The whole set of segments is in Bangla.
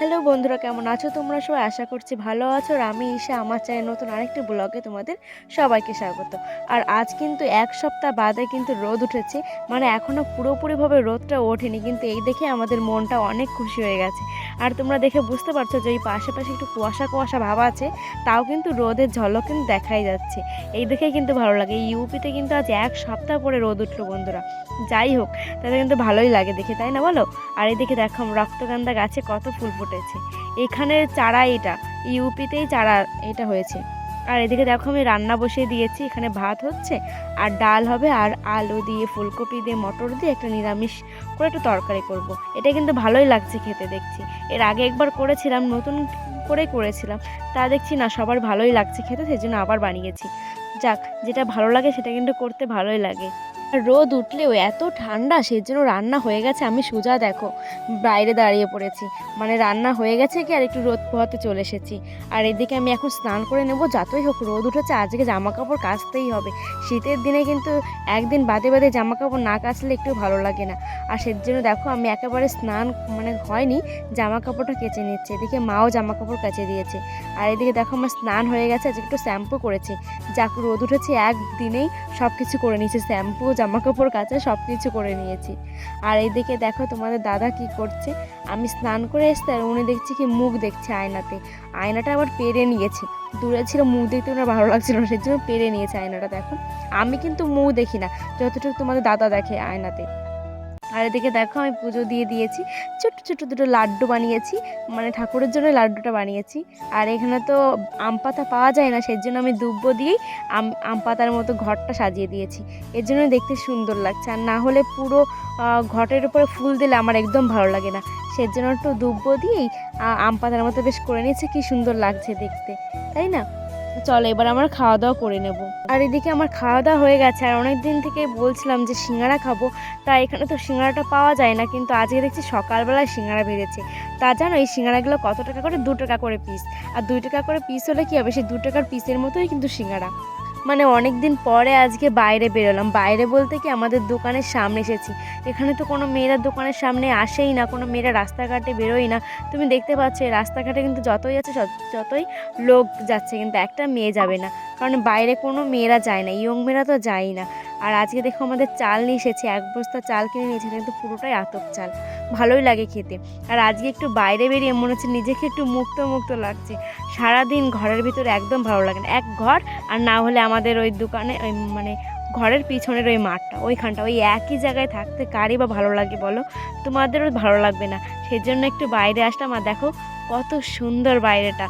হ্যালো বন্ধুরা, কেমন আছো তোমরা? সবাই আশা করছি ভালো আছো আর আমি ঈশা, আমার চ্যানেল নতুন আরেকটি ব্লগে তোমাদের সবাইকে স্বাগত। আর আজ কিন্তু এক সপ্তাহ বাদে কিন্তু রোদ উঠেছে মানে এখনও পুরোপুরিভাবে রোদটা ওঠেনি, কিন্তু এই দেখে আমাদের মনটা অনেক খুশি হয়ে গেছে। আর তোমরা দেখে বুঝতে পারছ যে এই পাশে পাশে একটু কুয়াশা কুয়াশা ভাব আছে, তাও কিন্তু রোদের ঝলক কিন্তু দেখাই যাচ্ছে। এই দেখেই কিন্তু ভালো লাগে ইউপিতে কিন্তু আজ এক সপ্তাহ পরে রোদ উঠল বন্ধুরা। যাই হোক তাদের কিন্তু ভালোই লাগে দেখে, তাই না বলো? আর এই দেখে দেখো রক্তগন্ধা গাছে কত ফুল ফুটেছে এখানে চারা এটা, ইউপিতেই চারা এটা হয়েছে। আর এদিকে দেখো আমি রান্না বসিয়ে দিয়েছি, এখানে ভাত হচ্ছে, আর ডাল হবে, আর আলু দিয়ে, ফুলকপি দিয়ে, মটর দিয়ে একটা নিরামিষ করে একটু তরকারি করব। এটা কিন্তু ভালোই লাগছে খেতে দেখছি। এর আগে একবার করেছিলাম, নতুন করে করেছিলাম, তা দেখছি না, সবার ভালোই লাগছে খেতে সেই জন্য আবার বানিয়েছি। যাক, যেটা ভালো লাগে সেটা কিন্তু করতে ভালোই লাগে। রোদ উঠলেও এত ঠান্ডা সেই জন্য রান্না হয়ে গেছে। আমি সোজা দেখো, বাইরে দাঁড়িয়ে পড়েছি। মানে রান্না হয়ে গেছে কি আর একটু রোদ পোহাতে চলে এসেছি। আর এদিকে আমি এখন স্নান করে নেব, যতই হোক রোদ উঠেছে, আজকে জামা কাপড় কাচতেই হবে। শীতের দিনে কিন্তু একদিন বাদে বাদে জামা কাপড় না কাচলে একটু ভালো লাগে না। আর সের জন্য দেখো আমি একেবারে স্নান মানে হয়নি জামা কাপড়টা কেচে নিচ্ছে। এদিকে মাও জামা কাপড় কেচে দিয়েছে। আর এদিকে দেখো আমার স্নান হয়ে গেছে, আজকে একটু শ্যাম্পু করেছি। যা রোদ উঠেছে একদিনেই সব কিছু করে নিয়েছি। শ্যাম্পু জামা কাপড় কাচা সব কিছু করে নিয়েছি। আর এইদিকে দেখো তোমাদের দাদা কি করছে। আমি স্নান করে এসতে আর উনি দেখছি কি মুখ দেখছে আয়নাতে। আয়নাটা আবার পেরে নিয়েছে। দূরে ছিল মুখ দেখতে ওনার ভালো লাগছিল না সেই জন্য পেরে নিয়েছে আয়নাটা, দেখো। আমি কিন্তু মুখ দেখি না, যতটুকু তোমাদের দাদা দেখে আয়নাতে। আর এদিকে দেখো আমি পুজো দিয়ে দিয়েছি। ছোট্ট ছোট্ট দুটো লাড্ডু বানিয়েছি মানে ঠাকুরের জন্য লাড্ডুটা বানিয়েছি। আর এখানে তো আম পাতা পাওয়া যায় না সেই জন্য আমি দুব্বো দিয়েই আম আম পাতার মতো ঘরটা সাজিয়ে দিয়েছি। এর জন্য দেখতে সুন্দর লাগছে। আর না হলে পুরো ঘটের উপরে ফুল দিলে আমার একদম ভালো লাগে না। সেই জন্য একটু দুব্বো দিয়েই আম পাতার মতো বেশ করে নিয়েছে, কি সুন্দর লাগছে দেখতে। তাই না? চলো, এবার আমার খাওয়া দাওয়া করে নেব। আর এদিকে আমার খাওয়া দাওয়া হয়ে গেছে, আর অনেক দিন থেকে বলছিলাম যে সিঙ্গারা খাব তা এখানে তো সিঙ্গারাটা পাওয়া যায় না, কিন্তু আজকে দেখছি সকালবেলায় সিঙ্গারা বেড়েছে। তা জানো, এই সিঙ্গারাগুলো কত টাকা করে? দু টাকা করে পিস আর দুই টাকা করে পিস হলে কি হবে? সেই দু টাকার পিসের মতোই কিন্তু সিঙ্গারা। মানে অনেক দিন পরে আজকে বাইরে বেরোলাম। বাইরে বলতে কি আমাদের দোকানের সামনে এসেছি। এখানে তো কোনো মেয়েরা দোকানের সামনে আসেই না, কোনো মেয়েরা রাস্তাঘাটে বেরোই না। তুমি দেখতে পাচ্ছ রাস্তাঘাটে কিন্তু যতই সত- যতই লোক যাচ্ছে কিন্তু একটা মেয়ে যাবে না। কারণ বাইরে কোনো মেয়েরা যায় না, ইয়ং মেয়েরা তো যায় না। আর আজকে দেখো আমাদের চাল নিয়ে এসেছে, এক বস্তা চাল কিনে নিয়েছে কিন্তু পুরোটাই আতপ চাল। ভালোই লাগে খেতে। আর আজকে একটু বাইরে বেরিয়ে মনে হচ্ছে নিজেকে একটু মুক্ত মুক্ত লাগছে। সারাদিন ঘরের ভিতরে একদম ভালো লাগে না। এক ঘর আর না হলে আমাদের ওই দোকানে, ওই মানে ঘরের পিছনের ওই মাঠটা, ওইখানটা, ওই একই জায়গায় থাকতে কারই বা ভালো লাগে বলো? তোমাদেরও ভালো লাগবে না। সেই জন্য একটু বাইরে আসলাম আর দেখো কত সুন্দর বাইরেটা।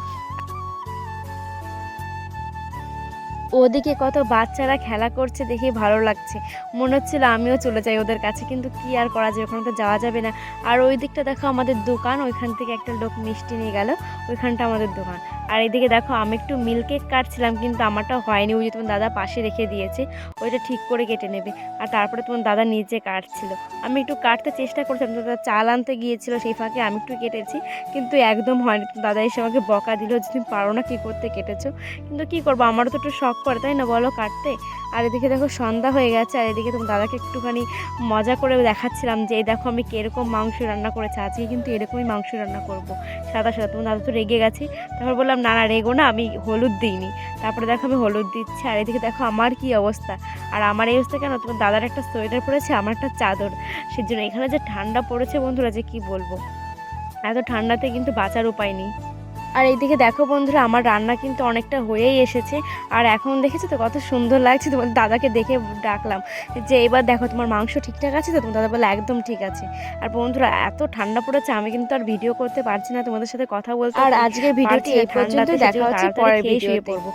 ওদিকে কত বাচ্চারা খেলা করছে দেখে ভালো লাগছে। মনে হচ্ছিল আমিও চলে যাই ওদের কাছে, কিন্তু কি আর করা যায়? ওখানে তো যাওয়া যাবে না। আর ওই দিকটা দেখো আমাদের দোকান, ওইখান থেকে একটা লোক মিষ্টি নিয়ে গেল। ওইখানটা আমাদের দোকান। আর এইদিকে দেখো, আমি একটু মিল্ক কেক কাটছিলাম, কিন্তু আমারটা হয়নি। ওই যে তোমার দাদা পাশে রেখে দিয়েছে, ওইটা ঠিক করে কেটে নেবে। আর তারপরে তোমার দাদা নিজে কাটছিল। আমি একটু কাটতে চেষ্টা করছিলাম তো দাদা চাল আনতে গিয়েছিল সেই ফাঁকে, আমি একটু কেটেছি, কিন্তু একদম হয়নি। দাদা এসে আমাকে বকা দিল যে, তুমি পারো না কী করতে কেটেছো। কিন্তু কী করব? আমারও তো একটু শখ করে তাই না? বলো কাটতে? আর এদিকে দেখো, সন্ধ্যা হয়ে গেছে, আর এদিকে তোমার দাদাকে একটুখানি মজা করে দেখাচ্ছিলাম যে দেখো, আমি কীরকম মাংস রান্না করেছি। আজকে কিন্তু এরকমই মাংস রান্না করব। সাদা সাদা, তোমার দাদা তো রেগে গেছে। তারপর বললাম না না, রেগো না, আমি হলুদ দিইনি। তারপরে দেখো আমি হলুদ দিচ্ছি, আর এদিকে দেখো আমার কি অবস্থা। আর আমার এই অবস্থা কেন? তোমার দাদার একটা সোয়েটার পরেছে, আমার একটা চাদর। সেজন্য এখানে যে ঠান্ডা পড়েছে বন্ধুরা, যে কি বলব? এত ঠান্ডাতে কিন্তু বাঁচার উপায় নেই। আর এইদিকে দেখো বন্ধুরা আমার রান্না কিন্তু অনেকটা হয়েই এসেছে। আর এখন দেখেছ তো কত সুন্দর লাগছে তোমাদের দাদাকে দেখে ডাকলাম যে এবার দেখো তোমার মাংস ঠিকঠাক আছে তো? তোমার দাদা বলে একদম ঠিক আছে। আর বন্ধুরা এত ঠান্ডা পড়েছে আমি কিন্তু আর ভিডিও করতে পারছি না তোমাদের সাথে কথা বলতে আর আজকে ভিডিওটি এই পর্যন্ত দেখা হচ্ছে পরের ভিডিওতে। পড়ব।